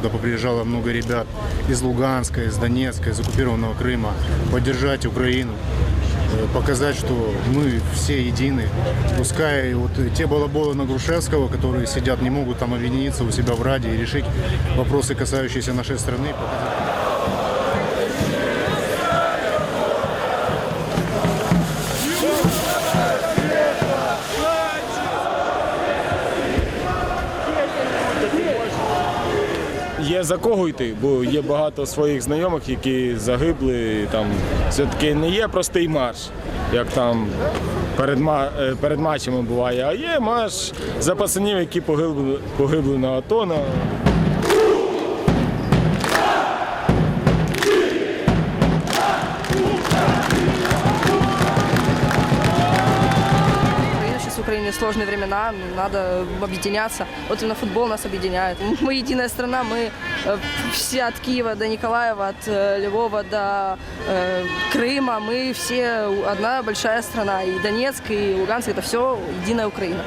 сюда поприезжало много ребят из Луганска, из Донецка, из оккупированного Крыма, поддержать Украину, э, показать, что мы все едины. Пускай вот те балаболы на Грушевского, которые сидят, не могут там объединиться у себя в Раде и решить вопросы, касающиеся нашей страны. Є за кого йти, бо є багато своїх знайомих, які загибли. Там все-таки не є простий марш, як там перед, е, перед матчами буває, а є марш за пацанів, які погибли, погибли на АТО. На... сложные времена, надо объединяться. Вот именно футбол нас объединяет. Мы единая страна, мы э, все от Киева до Николаева, от э, Львова до э, Крыма, мы все одна большая страна. И Донецк, и Луганск, это все единая Украина.